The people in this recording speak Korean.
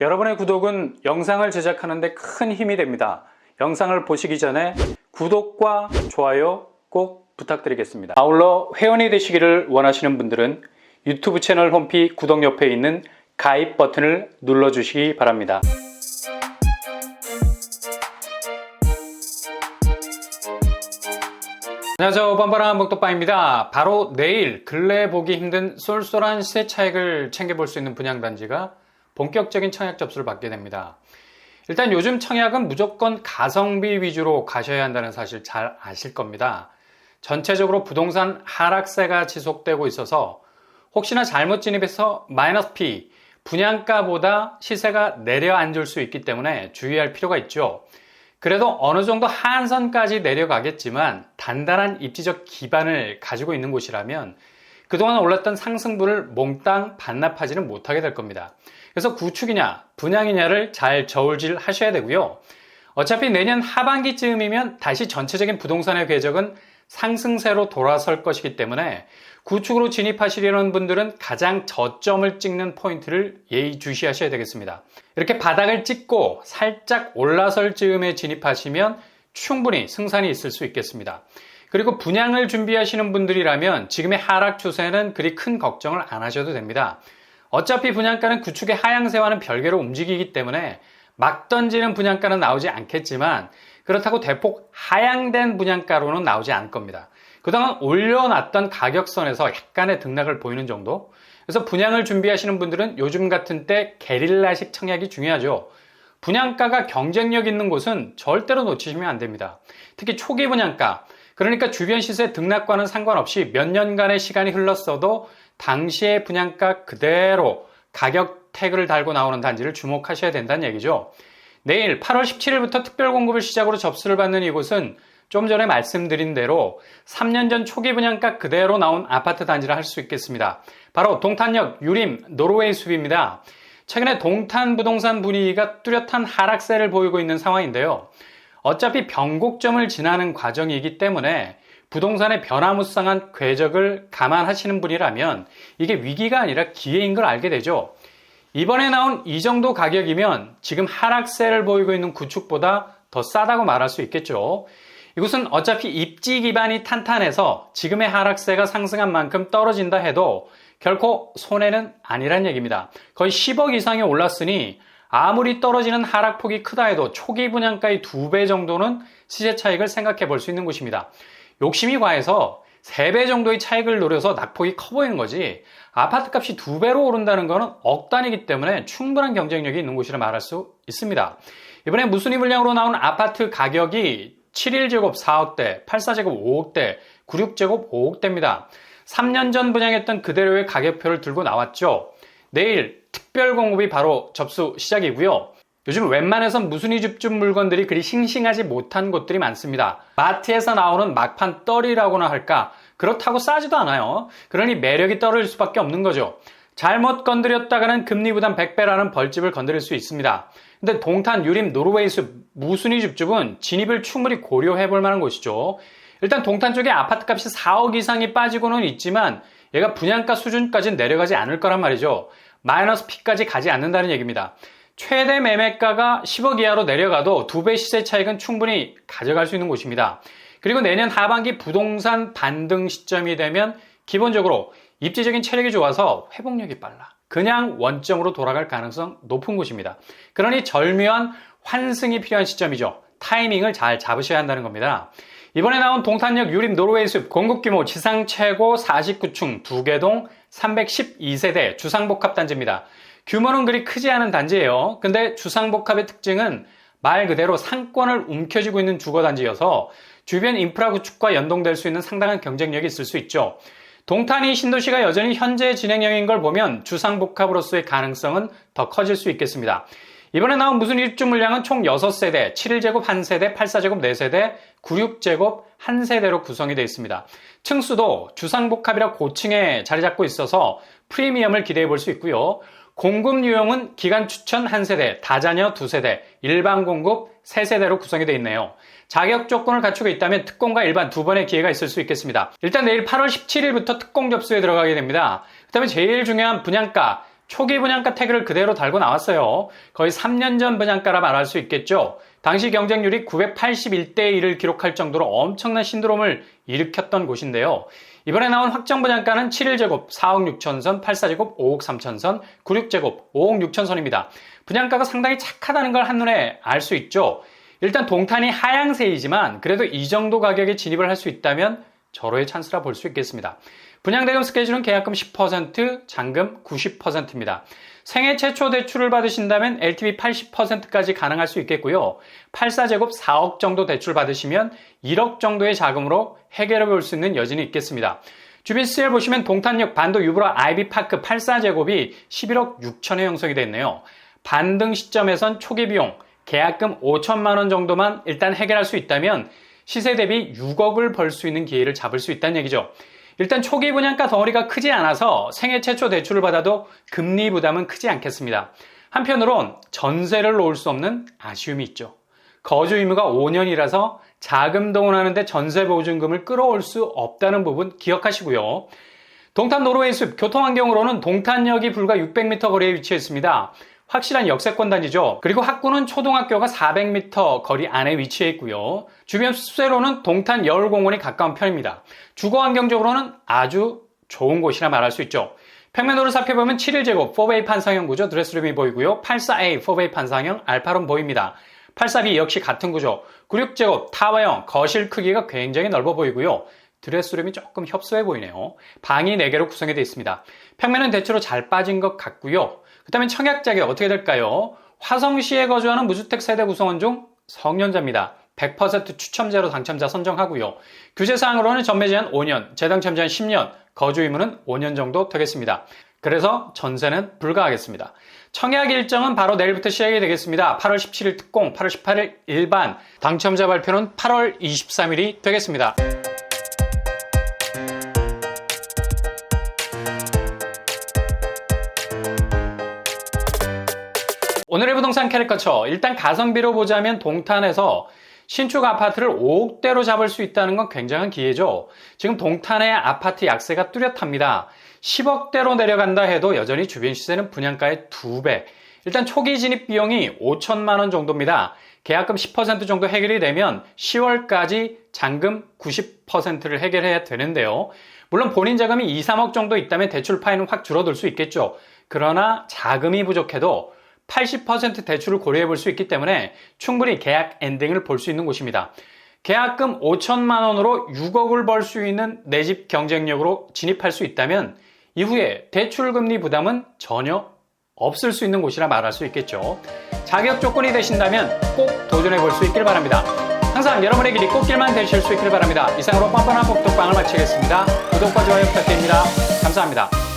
여러분의 구독은 영상을 제작하는 데 큰 힘이 됩니다. 영상을 보시기 전에 구독과 좋아요 꼭 부탁드리겠습니다. 아울러 회원이 되시기를 원하시는 분들은 유튜브 채널 홈피 구독 옆에 있는 가입 버튼을 눌러주시기 바랍니다. 안녕하세요. 뻔뻔한 목독방입니다. 바로 내일 근래 보기 힘든 쏠쏠한 시세 차익을 챙겨볼 수 있는 분양단지가 본격적인 청약 접수를 받게 됩니다. 일단 요즘 청약은 무조건 가성비 위주로 가셔야 한다는 사실 잘 아실 겁니다. 전체적으로 부동산 하락세가 지속되고 있어서 혹시나 잘못 진입해서 마이너스 P, 분양가보다 시세가 내려앉을 수 있기 때문에 주의할 필요가 있죠. 그래도 어느 정도 한선까지 내려가겠지만 단단한 입지적 기반을 가지고 있는 곳이라면 그동안 올랐던 상승분을 몽땅 반납하지는 못하게 될 겁니다. 그래서 구축이냐 분양이냐를 잘 저울질 하셔야 되고요. 어차피 내년 하반기쯤이면 다시 전체적인 부동산의 궤적은 상승세로 돌아설 것이기 때문에 구축으로 진입하시려는 분들은 가장 저점을 찍는 포인트를 예의주시하셔야 되겠습니다. 이렇게 바닥을 찍고 살짝 올라설 즈음에 진입하시면 충분히 승산이 있을 수 있겠습니다. 그리고 분양을 준비하시는 분들이라면 지금의 하락 추세는 그리 큰 걱정을 안 하셔도 됩니다. 어차피 분양가는 구축의 하향세와는 별개로 움직이기 때문에 막 던지는 분양가는 나오지 않겠지만 그렇다고 대폭 하향된 분양가로는 나오지 않을 겁니다. 그동안 올려놨던 가격선에서 약간의 등락을 보이는 정도? 그래서 분양을 준비하시는 분들은 요즘 같은 때 게릴라식 청약이 중요하죠. 분양가가 경쟁력 있는 곳은 절대로 놓치시면 안 됩니다. 특히 초기 분양가, 그러니까 주변 시세 등락과는 상관없이 몇 년간의 시간이 흘렀어도 당시의 분양가 그대로 가격 태그를 달고 나오는 단지를 주목하셔야 된다는 얘기죠. 내일 8월 17일부터 특별 공급을 시작으로 접수를 받는 이곳은 좀 전에 말씀드린 대로 3년 전 초기 분양가 그대로 나온 아파트 단지를 할수 있겠습니다. 바로 동탄역 유림 노르웨이 숲입니다. 최근에 동탄 부동산 분위기가 뚜렷한 하락세를 보이고 있는 상황인데요. 어차피 변곡점을 지나는 과정이기 때문에 부동산의 변화무쌍한 궤적을 감안하시는 분이라면 이게 위기가 아니라 기회인 걸 알게 되죠. 이번에 나온 이 정도 가격이면 지금 하락세를 보이고 있는 구축보다 더 싸다고 말할 수 있겠죠. 이곳은 어차피 입지 기반이 탄탄해서 지금의 하락세가 상승한 만큼 떨어진다 해도 결코 손해는 아니란 얘기입니다. 거의 10억 이상이 올랐으니 아무리 떨어지는 하락폭이 크다 해도 초기 분양가의 두 배 정도는 시세 차익을 생각해 볼 수 있는 곳입니다. 욕심이 과해서 3배 정도의 차익을 노려서 낙폭이 커 보이는 거지 아파트 값이 두 배로 오른다는 것은 억 단위이기 때문에 충분한 경쟁력이 있는 곳이라 말할 수 있습니다. 이번에 무순위 물량으로 나온 아파트 가격이 7일제곱 4억대, 84제곱 5억대, 96제곱 5억대입니다. 3년 전 분양했던 그대로의 가격표를 들고 나왔죠. 내일 특별 공급이 바로 접수 시작이고요. 요즘 웬만해선 무순위 집중 물건들이 그리 싱싱하지 못한 곳들이 많습니다. 마트에서 나오는 막판 떨이라고나 할까? 그렇다고 싸지도 않아요. 그러니 매력이 떨어질 수밖에 없는 거죠. 잘못 건드렸다가는 금리 부담 100배라는 벌집을 건드릴 수 있습니다. 근데 동탄 유림 노르웨이숲 무순위 집집은 진입을 충분히 고려해 볼 만한 곳이죠. 일단 동탄 쪽에 아파트 값이 4억 이상이 빠지고는 있지만 얘가 분양가 수준까지는 내려가지 않을 거란 말이죠. 마이너스 P까지 가지 않는다는 얘기입니다. 최대 매매가가 10억 이하로 내려가도 두 배 시세 차익은 충분히 가져갈 수 있는 곳입니다. 그리고 내년 하반기 부동산 반등 시점이 되면 기본적으로 입지적인 체력이 좋아서 회복력이 빨라. 그냥 원점으로 돌아갈 가능성 높은 곳입니다. 그러니 절묘한 환승이 필요한 시점이죠. 타이밍을 잘 잡으셔야 한다는 겁니다. 이번에 나온 동탄역 유림 노르웨이 숲 공급 규모 지상 최고 49층 두개동 312세대 주상복합 단지입니다. 규모는 그리 크지 않은 단지예요. 근데 주상복합의 특징은 말 그대로 상권을 움켜쥐고 있는 주거단지여서 주변 인프라 구축과 연동될 수 있는 상당한 경쟁력이 있을 수 있죠. 동탄이 신도시가 여전히 현재 진행형인 걸 보면 주상복합으로서의 가능성은 더 커질 수 있겠습니다. 이번에 나온 무슨 입주 물량은 총 6세대, 7제곱 1세대, 84제곱 4세대, 96제곱 1세대로 구성이 되어 있습니다. 층수도 주상복합이라 고층에 자리 잡고 있어서 프리미엄을 기대해 볼 수 있고요. 공급 유형은 기간 추천 1세대, 다자녀 2세대, 일반 공급 3세대로 구성이 되어 있네요. 자격 조건을 갖추고 있다면 특공과 일반 두 번의 기회가 있을 수 있겠습니다. 일단 내일 8월 17일부터 특공 접수에 들어가게 됩니다. 그 다음에 제일 중요한 분양가, 초기 분양가 태그를 그대로 달고 나왔어요. 거의 3년 전 분양가라 말할 수 있겠죠. 당시 경쟁률이 981대 1을 기록할 정도로 엄청난 신드롬을 일으켰던 곳인데요. 이번에 나온 확정 분양가는 7일제곱 4억 6천선, 84제곱 5억 3천선, 96제곱 5억 6천선입니다. 분양가가 상당히 착하다는 걸 한눈에 알 수 있죠. 일단 동탄이 하향세이지만 그래도 이 정도 가격에 진입을 할 수 있다면 절호의 찬스라 볼 수 있겠습니다. 분양대금 스케줄은 계약금 10%, 잔금 90%입니다. 생애 최초 대출을 받으신다면 LTV 80%까지 가능할 수 있겠고요. 84제곱 4억 정도 대출 받으시면 1억 정도의 자금으로 해결해 볼 수 있는 여진이 있겠습니다. 주비스에 보시면 동탄역 반도 유브라 아이비파크 84제곱이 11억 6천에 형성이 됐네요. 반등 시점에선 초기 비용, 계약금 5천만 원 정도만 일단 해결할 수 있다면 시세 대비 6억을 벌 수 있는 기회를 잡을 수 있다는 얘기죠. 일단 초기 분양가 덩어리가 크지 않아서 생애 최초 대출을 받아도 금리 부담은 크지 않겠습니다. 한편으론 전세를 놓을 수 없는 아쉬움이 있죠. 거주 의무가 5년이라서 자금 동원하는데 전세 보증금을 끌어올 수 없다는 부분 기억하시고요. 동탄 노르웨이 숲 교통환경으로는 동탄역이 불과 600m 거리에 위치해 있습니다. 확실한 역세권 단지죠. 그리고 학구는 초등학교가 400m 거리 안에 위치해 있고요. 주변 숲세로는 동탄 여울공원이 가까운 편입니다. 주거 환경적으로는 아주 좋은 곳이라 말할 수 있죠. 평면도를 살펴보면 7일제곱 4베이 판상형 구조 드레스룸이 보이고요. 84A 4베이 판상형 알파룸 보입니다. 84B 역시 같은 구조 96제곱 타워형 거실 크기가 굉장히 넓어 보이고요. 드레스룸이 조금 협소해 보이네요. 방이 4개로 구성이 되어 있습니다. 평면은 대체로 잘 빠진 것 같고요. 그 다음에 청약 자격 어떻게 될까요? 화성시에 거주하는 무주택 세대 구성원 중 성년자입니다. 100% 추첨제로 당첨자 선정하고요. 규제사항으로는 전매 제한 5년, 재당첨 제한 10년, 거주 의무는 5년 정도 되겠습니다. 그래서 전세는 불가하겠습니다. 청약 일정은 바로 내일부터 시작이 되겠습니다. 8월 17일 특공, 8월 18일 일반, 당첨자 발표는 8월 23일이 되겠습니다. 오늘의 부동산 캐릭터처 일단 가성비로 보자면 동탄에서 신축 아파트를 5억대로 잡을 수 있다는 건 굉장한 기회죠. 지금 동탄의 아파트 약세가 뚜렷합니다. 10억대로 내려간다 해도 여전히 주변 시세는 분양가의 2배. 일단 초기 진입 비용이 5천만 원 정도입니다. 계약금 10% 정도 해결이 되면 10월까지 잔금 90%를 해결해야 되는데요. 물론 본인 자금이 2, 3억 정도 있다면 대출 파이는 확 줄어들 수 있겠죠. 그러나 자금이 부족해도 80% 대출을 고려해 볼 수 있기 때문에 충분히 계약 엔딩을 볼 수 있는 곳입니다. 계약금 5천만 원으로 6억을 벌 수 있는 내 집 경쟁력으로 진입할 수 있다면 이후에 대출 금리 부담은 전혀 없을 수 있는 곳이라 말할 수 있겠죠. 자격 조건이 되신다면 꼭 도전해 볼 수 있길 바랍니다. 항상 여러분의 길이 꽃길만 되실 수 있길 바랍니다. 이상으로 뻔뻔한 복덕방을 마치겠습니다. 구독과 좋아요 부탁드립니다. 감사합니다.